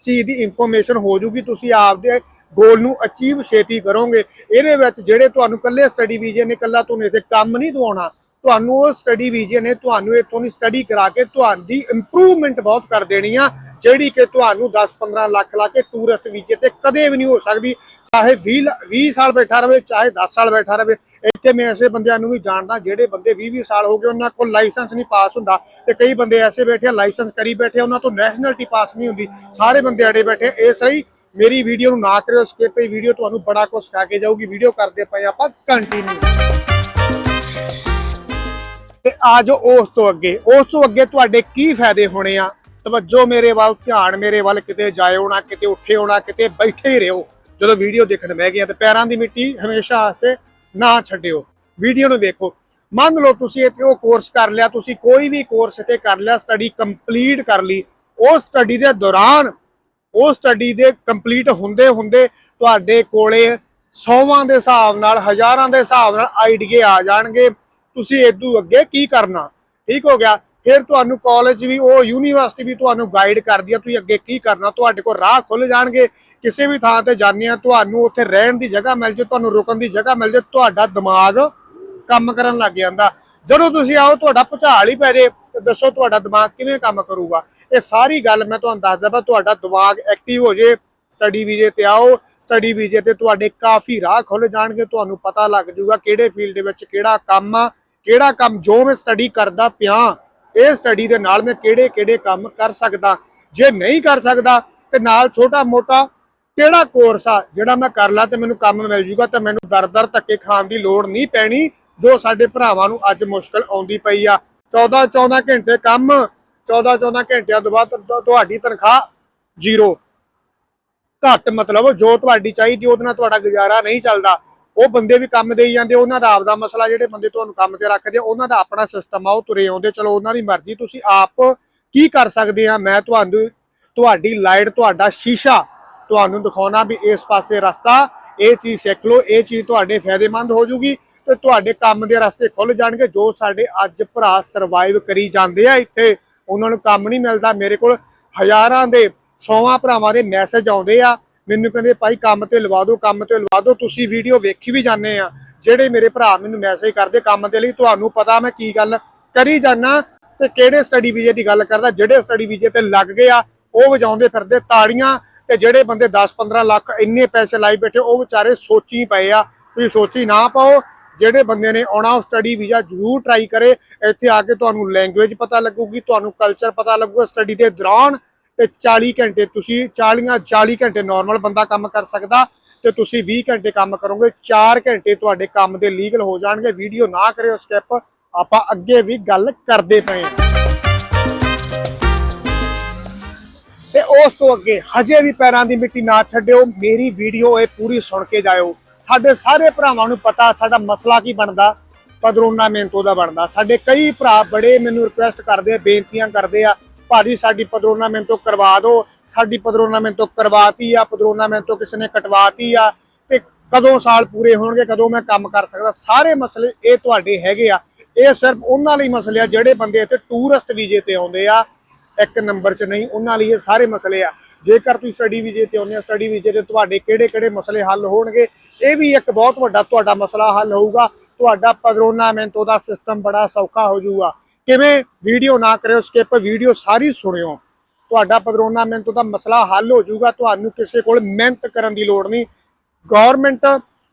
ਚੀਜ਼ ਦੀ ਇਨਫੋਰਮੇਸ਼ਨ ਹੋ ਜੂਗੀ ਤੁਸੀਂ ਆਪਦੇ ਗੋਲ ਨੂੰ ਅਚੀਵ ਛੇਤੀ ਕਰੋਗੇ। ਇਹਦੇ ਵਿੱਚ ਜਿਹੜੇ ਤੁਹਾਨੂੰ ਕੱਲੇ ਸਟੱਡੀ ਵੀਜ਼ੇ ਨੇ ਕੱਲਾ ਤੁਹਾਨੂੰ ਇੱਥੇ ਕੰਮ ਨਹੀਂ ਦਵਾਉਣਾ ਤੁਹਾਨੂੰ ਉਹ ਸਟੱਡੀ ਵੀਜ਼ੇ ਨੇ ਤੁਹਾਨੂੰ ਇੱਥੋਂ ਦੀ ਸਟੱਡੀ ਕਰਾ ਕੇ ਤੁਹਾਡੀ ਇੰਪਰੂਵਮੈਂਟ ਬਹੁਤ ਕਰ ਦੇਣੀ ਆ, ਜਿਹੜੀ ਕਿ ਤੁਹਾਨੂੰ 10-15 ਲੱਖ ਲਾ ਕੇ ਟੂਰਿਸਟ ਵੀਜ਼ੇ ਤੇ ਕਦੇ ਵੀ ਨਹੀਂ ਹੋ ਸਕਦੀ, ਚਾਹੇ 20 ਲ- 20 ਸਾਲ ਬੈਠਾ ਰਵੇ, ਚਾਹੇ 10 ਸਾਲ ਬੈਠਾ ਰਵੇ। ਇੱਥੇ ਮੈਂ ਐਸੇ ਬੰਦਿਆਂ ਨੂੰ ਵੀ ਜਾਣਦਾ, ਜਿਹੜੇ ਬੰਦੇ 20-20 ਸਾਲ ਹੋ ਗਏ, ਉਹਨਾਂ ਕੋਲ ਲਾਇਸੈਂਸ ਨਹੀਂ ਪਾਸ ਹੁੰਦਾ। ਤੇ ਕਈ ਬੰਦੇ ਐਸੇ ਬੈਠੇ ਆ ਲਾਇਸੈਂਸ ਕਰੀ ਬੈਠੇ ਉਹਨਾਂ ਤੋਂ ਨੈਸ਼ਨਲਿਟੀ ਪਾਸ ਨਹੀਂ ਹੁੰਦੀ। ਸਾਰੇ ਬੰਦੇ ਅੜੇ ਬੈਠੇ ਇਹ ਸਹੀ ਮੇਰੀ ਵੀਡੀਓ ਨੂੰ ਨਾ ਕਰਿਓ ਸਕਿਪ ਇਹ ਵੀਡੀਓ ਤੁਹਾਨੂੰ ਬੜਾ ਕੁਝ ਸਿਖਾ ਕੇ ਜਾਊਗੀ। ਵੀਡੀਓ ਕਰਦੇ ਪਏ ਆਪਾਂ ਕੰਟੀਨਿਊ ਤੇ ਆਜੋ ਉਸ ਤੋਂ ਅੱਗੇ। ਉਸ ਤੋਂ ਅੱਗੇ ਤੁਹਾਡੇ ਕੀ ਫਾਇਦੇ ਹੋਣੇ ਆ? ਤਵੱਜੋ ਮੇਰੇ ਵੱਲ, ਧਿਆਨ ਮੇਰੇ ਵੱਲ, ਕਿਤੇ ਜਾਇਓ ਨਾ, ਕਿਤੇ ਉੱਠੇ ਹੋਣਾ ਕਿਤੇ ਬੈਠੇ ਹੀ ਰਹੋ। ਜਦੋਂ ਵੀਡੀਓ ਦੇਖਣ ਬਹਿ ਗਏ ਤੇ ਪੈਰਾਂ ਦੀ ਮਿੱਟੀ ਹਮੇਸ਼ਾ ਵਾਸਤੇ ਨਾ ਛੱਡਿਓ। ਵੀਡੀਓ ਨੂੰ ਵੇਖੋ ਮੰਨ ਲਓ ਤੁਸੀਂ ਇੱਥੇ ਉਹ ਕੋਰਸ ਕਰ ਲਿਆ, ਤੁਸੀਂ ਕੋਈ ਵੀ ਕੋਰਸ ਇੱਥੇ ਕਰ ਲਿਆ ਸਟੱਡੀ ਕੰਪਲੀਟ ਕਰ ਲਈ। ਉਹ ਸਟੱਡੀ ਦੇ ਦੌਰਾਨ, ਉਹ ਸਟੱਡੀ ਦੇ ਕੰਪਲੀਟ ਹੁੰਦੇ ਹੁੰਦੇ ਤੁਹਾਡੇ ਕੋਲੇ ਸੌਵਾਂ ਦੇ ਹਿਸਾਬ ਨਾਲ, ਹਜ਼ਾਰਾਂ ਦੇ ਹਿਸਾਬ ਨਾਲ ਆਈਡੀਏ ਆ ਜਾਣਗੇ। ਤੁਸੀਂ ਇਦੋਂ ਅੱਗੇ ਕੀ ਕਰਨਾ? ਠੀਕ ਹੋ ਗਿਆ? ਫਿਰ ਤੁਹਾਨੂੰ ਕਾਲਜ ਵੀ, ਉਹ ਯੂਨੀਵਰਸਿਟੀ ਵੀ ਤੁਹਾਨੂੰ ਗਾਈਡ ਕਰਦੀ ਆ, ਤੁਸੀਂ ਅੱਗੇ ਕੀ ਕਰਨਾ? ਤੁਹਾਡੇ ਕੋਲ ਰਾਹ ਖੁੱਲ ਜਾਣਗੇ। ਕਿਸੇ ਵੀ ਥਾਂ ਤੇ ਜਾਂਦੇ ਆ, ਤੁਹਾਨੂੰ ਉੱਥੇ ਰਹਿਣ ਦੀ ਜਗ੍ਹਾ ਮਿਲ ਜੇ ਤੁਹਾਨੂੰ ਰੁਕਣ ਦੀ ਜਗ੍ਹਾ ਮਿਲ ਜੇ ਤੁਹਾਡਾ ਦਿਮਾਗ ਕੰਮ ਕਰਨ ਲੱਗ ਜਾਂਦਾ। ਜਦੋਂ ਤੁਸੀਂ ਆਓ, ਤੁਹਾਡਾ ਭੁਚਾਲ ਹੀ ਪੈ ਜੇ ਦੱਸੋ ਤੁਹਾਡਾ ਦਿਮਾਗ ਕਿਵੇਂ ਕੰਮ ਕਰੂਗਾ? ਇਹ ਸਾਰੀ ਗੱਲ ਮੈਂ ਤੁਹਾਨੂੰ ਦੱਸਦਾ ਪਰ ਤੁਹਾਡਾ ਦਿਮਾਗ ਐਕਟਿਵ ਹੋ ਜੇ ਸਟੱਡੀ ਵੀਜ਼ੇ ਤੇ ਆਓ ਸਟੱਡੀ ਵੀਜ਼ੇ ਤੇ ਤੁਹਾਡੇ ਕਾਫੀ ਰਾਹ ਖੁੱਲ ਜਾਣਗੇ, ਤੁਹਾਨੂੰ ਪਤਾ ਲੱਗ ਜਾਊਗਾ ਕਿਹੜੇ ਫੀਲਡ ਦੇ ਵਿੱਚ ਕਿਹੜਾ ਕੰਮ ਆ ਕਿਹੜਾ ਕੰਮ ਜੋ ਮੈਂ ਸਟੱਡੀ ਕਰਦਾ ਪਿਆ, ਇਹ ਸਟੱਡੀ ਦੇ ਨਾਲ ਮੈਂ ਕਿਹੜੇ ਕਿਹੜੇ ਕੰਮ ਕਰ ਸਕਦਾ? ਜੇ ਨਹੀਂ ਕਰ ਸਕਦਾ, ਤੇ ਨਾਲ ਛੋਟਾ ਮੋਟਾ ਕਿਹੜਾ ਕੋਰਸ ਆ ਜਿਹੜਾ ਮੈਂ ਕਰ ਲਾਂ ਤੇ ਮੈਨੂੰ ਕੰਮ ਮਿਲ ਜੂਗਾ ਤੇ ਮੈਨੂੰ ਦਰ ਦਰ ਧੱਕੇ ਖਾਣ ਦੀ ਲੋੜ ਨਹੀਂ ਪੈਣੀ, ਜੋ ਸਾਡੇ ਭਰਾਵਾਂ ਨੂੰ ਅੱਜ ਮੁਸ਼ਕਲ ਆਉਂਦੀ ਪਈ ਆ। 14 14 ਘੰਟੇ ਕੰਮ 14 14 ਘੰਟਿਆਂ ਤੋਂ ਬਾਅਦ ਤੁਹਾਡੀ ਤਨਖਾਹ ਜ਼ੀਰੋ। ਘੱਟ ਮਤਲਬ ਜੋ ਤੁਹਾਡੀ ਚਾਹੀਦੀ, ਉਹਦੇ ਨਾਲ ਤੁਹਾਡਾ ਗੁਜ਼ਾਰਾ ਨਹੀਂ ਚੱਲਦਾ। ਉਹ ਬੰਦੇ ਵੀ ਕੰਮ ਦੇਈ ਜਾਂਦੇ ਉਹਨਾਂ ਦਾ ਆਪਦਾ ਮਸਲਾ ਜਿਹੜੇ ਬੰਦੇ ਤੁਹਾਨੂੰ ਕੰਮ ਤੇ ਰੱਖਦੇ ਆ, ਉਹਨਾਂ ਦਾ ਆਪਣਾ ਸਿਸਟਮ ਆ ਉਹ ਤੁਰੇ ਆਉਂਦੇ ਚਲੋ ਉਹਨਾਂ ਦੀ ਮਰਜ਼ੀ ਤੁਸੀਂ ਆਪ ਕੀ ਕਰ ਸਕਦੇ ਆ? ਮੈਂ ਤੁਹਾਨੂੰ ਤੁਹਾਡੀ ਲਾਈਟ ਤੁਹਾਡਾ ਸ਼ੀਸ਼ਾ ਤੁਹਾਨੂੰ ਦਿਖਾਉਣਾ ਵੀ ਇਸ ਪਾਸੇ ਰਸਤਾ ਇਹ ਚੀਜ਼ ਸਿੱਖ ਲਓ ਇਹ ਚੀਜ਼ ਤੁਹਾਡੇ ਫਾਇਦੇਮੰਦ ਹੋ ਜੂਗੀ ਤੇ ਤੁਹਾਡੇ ਕੰਮ ਦੇ ਰਸਤੇ ਖੁੱਲ ਜਾਣਗੇ ਜੋ ਸਾਡੇ ਅੱਜ ਭਰਾ ਸਰਵਾਈਵ ਕਰੀ ਜਾਂਦੇ ਆ ਇੱਥੇ ਉਹਨਾਂ ਨੂੰ ਕੰਮ ਨਹੀਂ ਮਿਲਦਾ ਮੇਰੇ ਕੋਲ। ਹਜ਼ਾਰਾਂ ਦੇ ਸੌਵਾਂ ਭਰਾਵਾਂ ਦੇ ਮੈਸੇਜ ਆਉਂਦੇ ਆ ਮੈਨੂੰ ਕਹਿੰਦੇ, ਭਾਈ, ਕੰਮ ਤੇ ਲਵਾ ਦਿਓ, ਕੰਮ ਤੇ ਲਵਾ ਦਿਓ। ਤੁਸੀਂ ਵੀਡੀਓ ਵੇਖੀ ਵੀ ਜਾਂਦੇ ਆ। ਜਿਹੜੇ ਮੇਰੇ ਭਰਾ ਮੈਨੂੰ ਮੈਸੇਜ ਕਰਦੇ ਕੰਮ ਦੇ ਲਈ, ਤੁਹਾਨੂੰ ਪਤਾ ਮੈਂ ਕੀ ਗੱਲ ਕਰੀ ਜਾਣਾ ਤੇ ਕਿਹੜੇ ਸਟੱਡੀ ਵੀਜ਼ੇ ਦੀ ਗੱਲ ਕਰਦਾ। ਜਿਹੜੇ ਸਟੱਡੀ ਵੀਜ਼ੇ ਤੇ ਲੱਗ ਗਏ ਆ, ਉਹ ਵਜਾਉਂਦੇ ਫਿਰਦੇ ਤਾੜੀਆਂ ਤੇ ਜਿਹੜੇ ਬੰਦੇ 10-15 ਲੱਖ ਇੰਨੇ ਪੈਸੇ ਲਾਈ ਬੈਠੇ, ਉਹ ਵਿਚਾਰੇ ਸੋਚੀ ਪਏ ਆ। ਤੁਸੀਂ ਸੋਚੀ ਨਾ ਪਾਓ, ਜਿਹੜੇ ਬੰਦੇ ਨੇ ਆਉਣਾ, ਉਹ ਸਟੱਡੀ ਵੀਜ਼ਾ ਜ਼ਰੂਰ ਟਰਾਈ ਕਰੇ। ਇੱਥੇ ਆ ਕੇ ਤੁਹਾਨੂੰ ਲੈਂਗੁਏਜ ਪਤਾ ਲੱਗੂਗੀ, ਤੁਹਾਨੂੰ ਕਲਚਰ ਪਤਾ ਲੱਗੂਗਾ ਸਟੱਡੀ ਦੇ ਦੌਰਾਨ। ਤੇ 40 ਘੰਟੇ, ਤੁਸੀਂ 40 40 ਘੰਟੇ ਨਾਰਮਲ ਬੰਦਾ ਕੰਮ ਕਰ ਸਕਦਾ ਤੇ ਤੁਸੀਂ 20 ਘੰਟੇ ਕੰਮ ਕਰੋਗੇ 4 ਘੰਟੇ ਤੁਹਾਡੇ ਕੰਮ ਦੇ ਲੀਗਲ ਹੋ ਜਾਣਗੇ ਵੀਡੀਓ ਨਾ ਕਰਿਓ ਸਕਿਪ ਆਪਾਂ ਅੱਗੇ ਵੀ ਗੱਲ ਕਰਦੇ ਪਏ ਤੇ ਉਸ ਤੋਂ ਅੱਗੇ ਹਜੇ ਵੀ ਪੈਰਾਂ ਦੀ ਮਿੱਟੀ ਨਾ ਛੱਡਿਓ, ਮੇਰੀ ਵੀਡੀਓ ਇਹ ਪੂਰੀ ਸੁਣ ਕੇ ਜਾਇਓ। ਸਾਡੇ ਸਾਰੇ ਭਰਾਵਾਂ ਨੂੰ ਪਤਾ ਸਾਡਾ ਮਸਲਾ ਕੀ ਬਣਦਾ, ਪਦਰੋਨਾ ਮਿਹਨਤੋ ਦਾ ਬਣਦਾ। ਸਾਡੇ ਕਈ ਭਰਾ ਬੜੇ ਮੈਨੂੰ ਰਿਕੁਐਸਟ ਕਰਦੇ ਆ ਬੇਨਤੀਆਂ ਕਰਦੇ ਆ ਭਾਜੀ, ਸਾਡੀ ਪਦਰੋਨਾ ਮਿਹਨਤੋ ਕਰਵਾ ਦਿਓ ਸਾਡੀ ਪਦਰੋਨਾ ਮਿਹਨਤੋ ਕਰਵਾਤੀ ਆ ਪਦਰੋਨਾ ਮਿਹਨਤੋ ਕਿਸੇ ਨੇ ਕਟਵਾਤੀ ਆ। ਤੇ ਕਦੋਂ ਸਾਲ ਪੂਰੇ ਹੋਣਗੇ, ਕਦੋਂ ਮੈਂ ਕੰਮ ਕਰ ਸਕਦਾ? ਸਾਰੇ ਮਸਲੇ ਇਹ ਤੁਹਾਡੇ ਹੈਗੇ ਆ। ਇਹ ਸਿਰਫ ਉਹਨਾਂ ਲਈ ਮਸਲੇ ਆ ਜਿਹੜੇ ਬੰਦੇ ਇੱਥੇ ਟੂਰਿਸਟ ਵੀਜ਼ੇ ਤੇ ਆਉਂਦੇ ਆ। ਇੱਕ ਨੰਬਰ 'ਚ ਨਹੀਂ, ਉਹਨਾਂ ਲਈ ਇਹ ਸਾਰੇ ਮਸਲੇ ਆ। ਜੇਕਰ ਤੁਸੀਂ ਸਟੱਡੀ ਵੀਜ਼ੇ ਤੇ ਆਉਂਦੇ ਆ ਸਟੱਡੀ ਵੀਜ਼ੇ ਤੇ ਤੁਹਾਡੇ ਕਿਹੜੇ-ਕਿਹੜੇ ਮਸਲੇ ਹੱਲ ਹੋਣਗੇ, ਇਹ ਵੀ ਇੱਕ ਬਹੁਤ ਵੱਡਾ ਤੁਹਾਡਾ ਮਸਲਾ ਹੱਲ ਹੋਊਗਾ। ਤੁਹਾਡਾ ਪਦਰੋਨਾ ਮਿਹਨਤੋ ਦਾ ਸਿਸਟਮ ਬੜਾ ਸੌਖਾ ਹੋ ਜਾਊਗਾ। ਕਿਵੇਂ ਵੀਡੀਓ ਨਾ ਕਰਿਓ ਸਕਿਪ ਵੀਡੀਓ ਸਾਰੀ ਸੁਣਿਓ। ਤੁਹਾਡਾ ਪਦਰੋਨਾ ਮਿਹਨਤੋ ਦਾ ਮਸਲਾ ਹੱਲ ਹੋ ਜਾਊਗਾ, ਤੁਹਾਨੂੰ ਕਿਸੇ ਕੋਲ ਮਿਹਨਤ ਕਰਨ ਦੀ ਲੋੜ ਨਹੀਂ। ਗਵਰਨਮੈਂਟ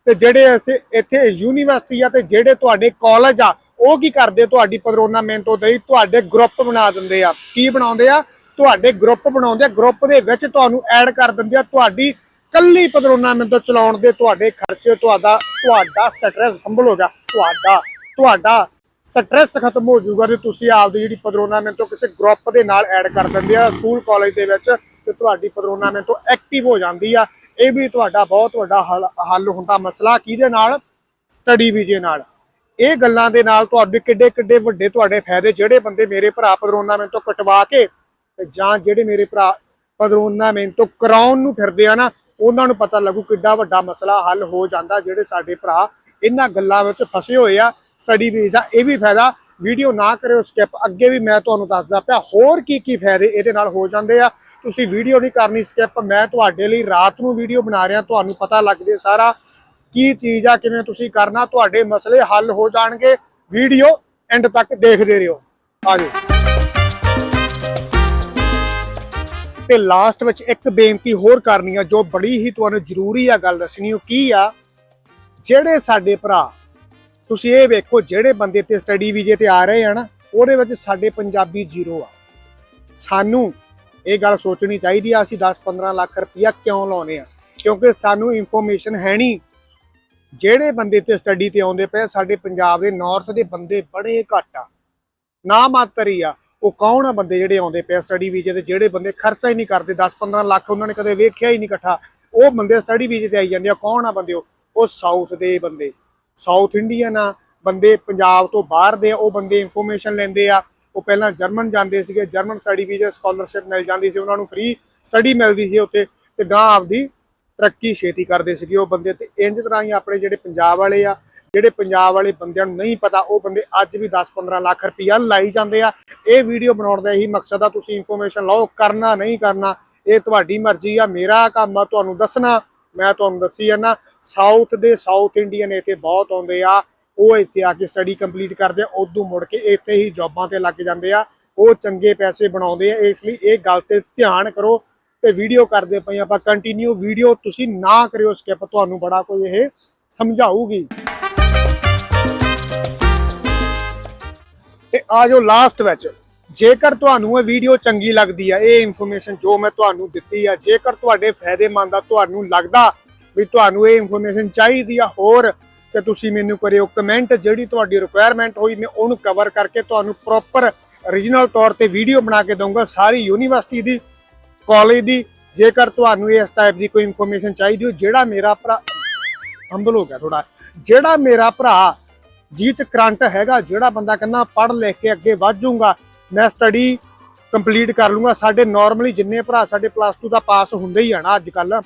ਤੇ ਜਿਹੜੇ ਅਸੀਂ ਇੱਥੇ ਯੂਨੀਵਰਸਿਟੀ ਆ ਤੇ ਜਿਹੜੇ ਤੁਹਾਡੇ ਕਾਲਜ ਆ, ਉਹ ਕੀ ਕਰਦੇ ਤੁਹਾਡੀ ਪਦਰੋਨਾ ਮਿਹਨਤ ਦੇ ਤੁਹਾਡੇ ਗਰੁੱਪ ਬਣਾ ਦਿੰਦੇ ਆ। ਕੀ ਬਣਾਉਂਦੇ ਆ? ਤੁਹਾਡੇ ਗਰੁੱਪ ਬਣਾਉਂਦੇ ਆ। ਗਰੁੱਪ ਦੇ ਵਿੱਚ ਤੁਹਾਨੂੰ ਐਡ ਕਰ ਦਿੰਦੇ ਆ। ਤੁਹਾਡੀ ਕੱਲੀ ਪਦਰੋਨਾ ਮਿੰਟ ਚਲਾਉਣ ਦੇ ਤੁਹਾਡੇ ਖਰਚੇ, ਤੁਹਾਡਾ ਤੁਹਾਡਾ ਸਟ੍ਰੈਸ ਸੰਭਲ ਹੋਗਾ ਤੁਹਾਡਾ ਤੁਹਾਡਾ ਸਟ੍ਰੈਸ ਖਤਮ ਹੋ ਜਾਊਗਾ ਤੇ ਤੁਸੀਂ ਆਪਦੀ ਜਿਹੜੀ ਪਦਰੋਨਾ ਮਿਹਨਤੋਂ ਕਿਸੇ ਗਰੁੱਪ ਦੇ ਨਾਲ ਐਡ ਕਰ ਦਿੰਦੇ ਆ ਸਕੂਲ ਕਾਲਜ ਦੇ ਵਿੱਚ, ਤੇ ਤੁਹਾਡੀ ਪਦਰੋਨਾ ਮਿਹਨਤੋਂ ਐਕਟਿਵ ਹੋ ਜਾਂਦੀ ਆ। ਇਹ ਵੀ ਤੁਹਾਡਾ ਬਹੁਤ ਵੱਡਾ ਹੱਲ ਹੱਲ ਹੁੰਦਾ ਮਸਲਾ ਕਿਹਦੇ ਨਾਲ? ਸਟੱਡੀ ਵੀਜ਼ੇ ਨਾਲ। ਇਹ ਗੱਲਾਂ ਦੇ ਨਾਲ ਤੁਹਾਡੇ ਕਿੱਡੇ ਕਿੱਡੇ ਵੱਡੇ ਤੁਹਾਡੇ ਫਾਇਦੇ, ਜਿਹੜੇ ਬੰਦੇ ਮੇਰੇ ਭਰਾ ਪਦਰੋਨਾ ਮਿਹਨਤ ਤੋਂ ਕਟਵਾ ਕੇ ਤੇ ਜਾਂ ਜਿਹੜੇ ਮੇਰੇ ਭਰਾ ਪਦਰੋਨਾ ਮਿਹਨਤ ਤੋਂ ਕਰਾਉਣ ਨੂੰ ਫਿਰਦੇ ਆ ਨਾ, ਉਹਨਾਂ ਨੂੰ ਪਤਾ ਲੱਗੂ ਕਿੱਡਾ ਵੱਡਾ ਮਸਲਾ ਹੱਲ ਹੋ ਜਾਂਦਾ, ਜਿਹੜੇ ਸਾਡੇ ਭਰਾ ਇਹਨਾਂ ਗੱਲਾਂ ਵਿੱਚ ਫਸੇ ਹੋਏ ਆ। ਸਟੱਡੀ ਵੀਜ਼ੇ ਦਾ ਇਹ ਵੀ ਫਾਇਦਾ ਵੀਡੀਓ ਨਾ ਕਰਿਓ ਸਕਿਪ ਅੱਗੇ ਵੀ ਮੈਂ ਤੁਹਾਨੂੰ ਦੱਸਦਾ ਪਿਆ, ਹੋਰ ਕੀ ਕੀ ਫਾਇਦੇ ਇਹਦੇ ਨਾਲ ਹੋ ਜਾਂਦੇ ਆ। ਤੁਸੀਂ ਵੀਡੀਓ ਨਹੀਂ ਕਰਨੀ ਸਕਿਪ ਮੈਂ ਤੁਹਾਡੇ ਲਈ ਰਾਤ ਨੂੰ ਵੀਡੀਓ ਬਣਾ ਰਿਹਾ, ਤੁਹਾਨੂੰ ਪਤਾ ਲੱਗ ਜੇ ਸਾਰਾ ਕੀ ਚੀਜ਼ ਆ, ਕਿਵੇਂ ਤੁਸੀਂ ਕਰਨਾ, ਤੁਹਾਡੇ ਮਸਲੇ ਹੱਲ ਹੋ ਜਾਣਗੇ। ਵੀਡੀਓ ਐਂਡ ਤੱਕ ਦੇਖਦੇ ਰਹੋ। ਆਜੋ ਤੇ ਲਾਸਟ ਵਿੱਚ ਇੱਕ ਬੇਨਤੀ ਹੋਰ ਕਰਨੀ ਆ, ਜੋ ਬੜੀ ਹੀ ਤੁਹਾਨੂੰ ਜ਼ਰੂਰੀ ਆ ਗੱਲ ਦੱਸਣੀ, ਉਹ ਕੀ ਆ? ਜਿਹੜੇ ਸਾਡੇ ਭਰਾ ਤੁਸੀਂ ਇਹ ਵੇਖੋ, ਜਿਹੜੇ ਬੰਦੇ ਤੇ ਸਟੱਡੀ ਵੀਜ਼ੇ ਤੇ ਆ ਰਹੇ ਆ ਨਾ, ਉਹਦੇ ਵਿੱਚ ਸਾਡੇ ਪੰਜਾਬੀ ਜ਼ੀਰੋ ਆ। ਸਾਨੂੰ ਇਹ ਗੱਲ ਸੋਚਣੀ ਚਾਹੀਦੀ ਆ, ਅਸੀਂ 10-15 ਲੱਖ ਰੁਪਇਆ ਕਿਉਂ ਲਾਉਨੇ ਆ? ਕਿਉਂਕਿ ਸਾਨੂੰ ਇਨਫੋਰਮੇਸ਼ਨ ਹੈ ਨਹੀਂ। ਜਿਹੜੇ ਬੰਦੇ ਤੇ ਸਟੱਡੀ ਤੇ ਆਉਂਦੇ ਪਏ ਸਾਡੇ ਪੰਜਾਬ ਦੇ ਨਾਰਥ ਦੇ ਬੰਦੇ ਬੜੇ ਘੱਟ ਆ। ਨਾ ਮਾਤਰ ਹੀ ਆ। ਉਹ ਕੌਣ ਆ ਬੰਦੇ ਜਿਹੜੇ ਆਉਂਦੇ ਪਏ ਸਟੱਡੀ ਵੀਜ਼ੇ ਤੇ, ਜਿਹੜੇ ਬੰਦੇ ਖਰਚਾ ਹੀ ਨਹੀਂ ਕਰਦੇ 10-15 ਲੱਖ ਉਹਨਾਂ ਨੇ ਕਦੇ ਵੇਖਿਆ ਹੀ ਨਹੀਂ ਇਕੱਠਾ। ਉਹ ਬੰਦੇ ਸਟੱਡੀ ਵੀਜ਼ੇ ਤੇ ਆਈ ਜਾਂਦੇ ਆ, ਕੌਣ ਆ ਬੰਦੇ ਉਹ? ਉਹ ਸਾਊਥ ਦੇ ਬੰਦੇ। ਸਾਊਥ ਇੰਡੀਅਨ ਆ ਬੰਦੇ ਪੰਜਾਬ ਤੋਂ ਬਾਹਰ ਦੇ ਆ, ਉਹ ਬੰਦੇ ਇਨਫੋਰਮੇਸ਼ਨ ਲੈਂਦੇ ਆ। ਉਹ ਪਹਿਲਾਂ ਜਰਮਨ ਜਾਂਦੇ ਸੀਗੇ ਜਰਮਨ ਸਟੱਡੀ ਵੀਜ਼ਾ ਸਕਾਲਰਸ਼ਿਪ ਮਿਲ ਜਾਂਦੀ ਸੀ ਉਹਨਾਂ ਨੂੰ ਫ੍ਰੀ ਸਟੱਡੀ ਮਿਲਦੀ ਸੀ ਉੱਥੇ ਤੇ ਗਾਂ ਆਪਦੀ ਤਰੱਕੀ ਛੇਤੀ ਕਰਦੇ ਸੀਗੇ ਉਹ ਬੰਦੇ ਤੇ ਇੰਜ ਤਰ੍ਹਾਂ ਹੀ ਆਪਣੇ ਜਿਹੜੇ ਪੰਜਾਬ ਵਾਲੇ ਆ ਜਿਹੜੇ ਪੰਜਾਬ ਵਾਲੇ ਬੰਦਿਆਂ ਨੂੰ ਨਹੀਂ ਪਤਾ ਉਹ ਬੰਦੇ ਅੱਜ ਵੀ 10-15 ਲੱਖ ਰੁਪਈਆ ਲਾਈ ਜਾਂਦੇ ਆ। ਇਹ ਵੀਡੀਓ ਬਣਾਉਣ ਦਾ ਇਹੀ ਮਕਸਦ ਆ ਤੁਸੀਂ ਇਨਫੋਰਮੇਸ਼ਨ ਲਓ ਕਰਨਾ ਨਹੀਂ ਕਰਨਾ ਇਹ ਤੁਹਾਡੀ ਮਰਜ਼ੀ ਆ ਮੇਰਾ ਕੰਮ ਆ ਤੁਹਾਨੂੰ ਦੱਸਣਾ। ਮੈਂ ਤੁਹਾਨੂੰ ਦੱਸੀ ਜਾਂਦਾ ਸਾਊਥ ਦੇ ਸਾਊਥ ਇੰਡੀਅਨ ਇੱਥੇ ਬਹੁਤ ਆਉਂਦੇ ਆ, ਉਹ ਇੱਥੇ ਆ ਕੇ ਸਟੱਡੀ ਕੰਪਲੀਟ ਕਰਦੇ ਆ, ਉਦੋਂ ਮੁੜ ਕੇ ਇੱਥੇ ਹੀ ਜੌਬਾਂ ਤੇ ਲੱਗ ਜਾਂਦੇ ਆ, ਉਹ ਚੰਗੇ ਪੈਸੇ ਬਣਾਉਂਦੇ ਆ, ਇਸ ਲਈ ਇਹ ਗੱਲ ਤੇ ਧਿਆਨ ਕਰੋ ਤੇ ਵੀਡੀਓ ਕਰਦੇ ਪਏ ਆਪਾਂ ਕੰਟੀਨਿਊ ਵੀਡੀਓ ਤੁਸੀਂ ਨਾ ਕਰਿਓ ਸਕਿਪ ਤੁਹਾਨੂੰ ਬੜਾ ਕੋਈ ਇਹ ਸਮਝਾਊਗੀ। ਤੇ ਆ ਜੋ ਲਾਸਟ ਵਿੱਚ। ਜੇਕਰ ਤੁਹਾਨੂੰ ਇਹ ਵੀਡੀਓ ਚੰਗੀ ਲੱਗਦੀ ਆ, ਇਹ ਇਨਫੋਰਮੇਸ਼ਨ ਜੋ ਮੈਂ ਤੁਹਾਨੂੰ ਦਿੱਤੀ ਆ, ਜੇਕਰ ਤੁਹਾਡੇ ਫਾਇਦੇਮੰਦ ਆ, ਤੁਹਾਨੂੰ ਲੱਗਦਾ ਵੀ ਤੁਹਾਨੂੰ ਇਹ ਇਨਫੋਰਮੇਸ਼ਨ ਚਾਹੀਦੀ ਆ ਹੋਰ, ਤੇ ਤੁਸੀਂ ਮੈਨੂੰ ਕਰਿਓ ਕਮੈਂਟ ਜਿਹੜੀ ਤੁਹਾਡੀ ਰਿਕੁਆਇਰਮੈਂਟ ਹੋਈ, ਮੈਂ ਉਹਨੂੰ ਕਵਰ ਕਰਕੇ ਤੁਹਾਨੂੰ ਪ੍ਰੋਪਰ ਓਰੀਜਨਲ ਤੌਰ ਤੇ ਵੀਡੀਓ ਬਣਾ ਕੇ ਦਊਂਗਾ ਸਾਰੀ ਯੂਨੀਵਰਸਿਟੀ ਦੀ ਕਾਲਜ ਦੀ, ਜੇਕਰ ਤੁਹਾਨੂੰ ਇਸ ਟਾਈਪ ਦੀ ਕੋਈ ਇਨਫੋਰਮੇਸ਼ਨ ਚਾਹੀਦੀ ਹੋ ਜਿਹੜਾ ਮੇਰਾ ਭਰਾ ਹੰਬਲ ਹੋ ਗਿਆ ਥੋੜਾ ਜਿਹੜਾ ਮੇਰਾ ਭਰਾ ਜੀ ਚ ਕਰੰਟ ਹੈਗਾ, ਜਿਹੜਾ ਬੰਦਾ ਕਹਿੰਦਾ ਪੜ੍ਹ ਲਿਖ ਕੇ ਅੱਗੇ ਵੱਧ ਜਾਊਗਾ ਮੈਂ ਸਟੱਡੀ ਕੰਪਲੀਟ ਕਰ ਲੂੰਗਾ ਸਾਡੇ ਨਾਰਮਲੀ ਜਿੰਨੇ ਭਰਾ ਸਾਡੇ ਪਲੱਸ 2 ਦਾ ਪਾਸ ਹੁੰਦੇ ਹੀ ਆ ਨਾ ਅੱਜ ਕੱਲ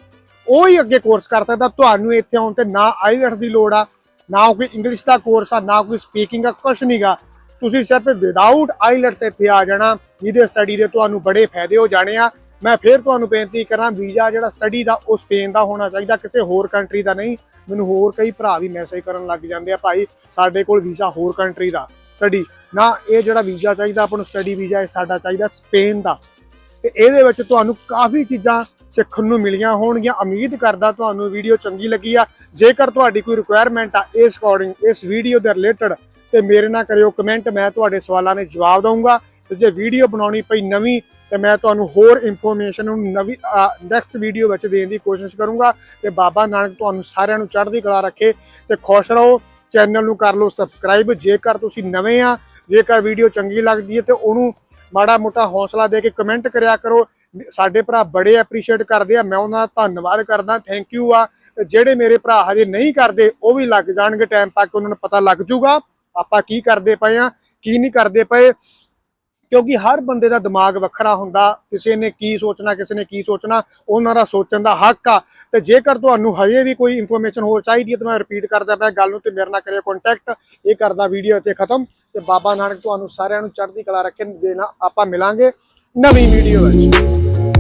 ਉਹ ਹੀ ਅੱਗੇ ਕੋਰਸ ਕਰ ਸਕਦਾ। ਤੁਹਾਨੂੰ ਇੱਥੇ ਆਉਣ ਤੇ ਨਾ ਆਈਲੈਟਸ ਦੀ ਲੋੜ ਆ, ਨਾ ਕੋਈ ਇੰਗਲਿਸ਼ ਦਾ ਕੋਰਸ ਆ, ਨਾ ਕੋਈ ਸਪੀਕਿੰਗ ਦਾ ਕੁਝ ਨਹੀਂਗਾ ਤੁਸੀਂ ਸਿਰਫ ਵਿਦਆਊਟ ਆਈਲੈਟਸ ਇੱਥੇ ਆ ਜਾਣਾ, ਜਿਹਦੇ ਸਟੱਡੀ ਦੇ ਤੁਹਾਨੂੰ ਬੜੇ ਫਾਇਦੇ ਹੋ ਜਾਣੇ ਆ। ਮੈਂ ਫੇਰ ਤੁਹਾਨੂੰ ਬੇਨਤੀ ਕਰਾਂ, ਵੀਜ਼ਾ ਜਿਹੜਾ ਸਟੱਡੀ ਦਾ, ਉਹ ਸਪੇਨ ਦਾ ਹੋਣਾ ਚਾਹੀਦਾ, ਕਿਸੇ ਹੋਰ ਕੰਟਰੀ ਦਾ ਨਹੀਂ। ਮੈਨੂੰ ਹੋਰ ਕਈ ਭਰਾ ਵੀ ਮੈਸੇਜ ਕਰਨ ਲੱਗ ਜਾਂਦੇ ਆ, ਭਾਈ ਸਾਡੇ ਕੋਲ ਵੀਜ਼ਾ ਹੋਰ ਕੰਟਰੀ ਦਾ ਸਟੱਡੀ ਨਾ, ਇਹ ਜਿਹੜਾ ਵੀਜ਼ਾ ਚਾਹੀਦਾ, ਆਪਾਂ ਨੂੰ ਸਟੱਡੀ ਵੀਜ਼ਾ ਇਹ ਸਾਡਾ ਚਾਹੀਦਾ ਸਪੇਨ ਦਾ। ਤੇ ਇਹਦੇ ਵਿੱਚ ਤੁਹਾਨੂੰ ਕਾਫੀ ਚੀਜ਼ਾਂ ਸਿੱਖਣ ਨੂੰ ਮਿਲੀਆਂ ਹੋਣਗੀਆਂ। ਉਮੀਦ ਕਰਦਾ ਤੁਹਾਨੂੰ ਵੀਡੀਓ ਚੰਗੀ ਲੱਗੀ ਆ। ਜੇਕਰ ਤੁਹਾਡੀ ਕੋਈ ਰਿਕੁਆਇਰਮੈਂਟ ਆ ਇਸ ਅਕੋਰਡਿੰਗ ਇਸ ਵੀਡੀਓ ਦੇ ਰਿਲੇਟਡ ਤੇ ਮੇਰੇ ਨਾਲ ਕਰਿਓ ਕਮੈਂਟ ਮੈਂ ਤੁਹਾਡੇ ਸਵਾਲਾਂ ਦੇ ਜਵਾਬ ਦਊਂਗਾ। ਤੇ ਜੇ ਵੀਡੀਓ ਬਣਾਉਣੀ ਪਈ ਨਵੀਂ, ਤੇ ਮੈਂ ਤੁਹਾਨੂੰ ਹੋਰ ਇਨਫੋਰਮੇਸ਼ਨ ਨੂੰ ਨਵੀਂ ਨੈਕਸਟ ਵੀਡੀਓ ਵਿੱਚ ਦੇਣ ਦੀ ਕੋਸ਼ਿਸ਼ ਕਰੂੰਗਾ। ਤੇ ਬਾਬਾ ਨਾਨਕ ਤੁਹਾਨੂੰ ਸਾਰਿਆਂ ਨੂੰ ਚੜ੍ਹਦੀ ਕਲਾ ਰੱਖੇ ਤੇ ਖੁਸ਼ ਰਹੋ। ਚੈਨਲ ਨੂੰ ਕਰ ਲਓ ਸਬਸਕ੍ਰਾਈਬ ਜੇਕਰ ਤੁਸੀਂ ਨਵੇਂ ਆ ਜੇਕਰ ਵੀਡੀਓ ਚੰਗੀ ਲੱਗਦੀ ਹੈ ਤੇ ਉਹਨੂੰ ਮਾੜਾ ਮੋਟਾ ਹੌਸਲਾ ਦੇ ਕੇ ਕਮੈਂਟ ਕਰਿਆ ਕਰੋ। ਸਾਡੇ ਭਰਾ ਬੜੇ ਐਪਰੀਸ਼ੀਏਟ ਕਰਦੇ ਆ। ਮੈਂ ਉਹਨਾਂ ਦਾ ਧੰਨਵਾਦ ਕਰਦਾ। ਥੈਂਕ ਯੂ ਆ। ਜਿਹੜੇ ਮੇਰੇ ਭਰਾ ਹਜੇ ਨਹੀਂ ਕਰਦੇ, ਉਹ ਵੀ ਲੱਗ ਜਾਣਗੇ। ਟਾਈਮ ਤੱਕ ਉਹਨਾਂ ਨੂੰ ਪਤਾ ਲੱਗ ਜਾਊਗਾ। ਆਪਾਂ ਕੀ ਕਰਦੇ ਪਏ ਆ, ਕੀ ਨਹੀਂ ਕਰਦੇ ਪਏ। ਕਿਉਂਕਿ ਹਰ ਬੰਦੇ ਦਾ ਦਿਮਾਗ ਵੱਖਰਾ ਹੁੰਦਾ, ਕਿਸੇ ਨੇ ਕੀ ਸੋਚਣਾ, ਕਿਸੇ ਨੇ ਕੀ ਸੋਚਣਾ, ਉਹਨਾਂ ਦਾ ਸੋਚਣ ਦਾ ਹੱਕ ਆ। ਤੇ ਜੇਕਰ ਤੁਹਾਨੂੰ ਹਜੇ ਵੀ ਕੋਈ ਇਨਫੋਰਮੇਸ਼ਨ ਹੋਰ ਚਾਹੀਦੀ ਹੈ ਤਾਂ ਮੈਂ ਰਿਪੀਟ ਕਰਦਾ ਪਿਆ ਗੱਲ ਨੂੰ ਤੇ ਮੇਰੇ ਨਾਲ ਕਰਿਓ ਕੰਟੈਕਟ ਇਹ ਕਰਦਾ ਵੀਡੀਓ ਇੱਥੇ ਖਤਮ। ਤੇ ਬਾਬਾ ਨਾਨਕ ਤੁਹਾਨੂੰ ਸਾਰਿਆਂ ਨੂੰ ਚੜ੍ਹਦੀ ਕਲਾ ਰੱਖੇ ਦੇਣਾ ਆਪਾਂ ਮਿਲਾਂਗੇ ਨਵੀਂ ਵੀਡੀਓ ਵਿੱਚ।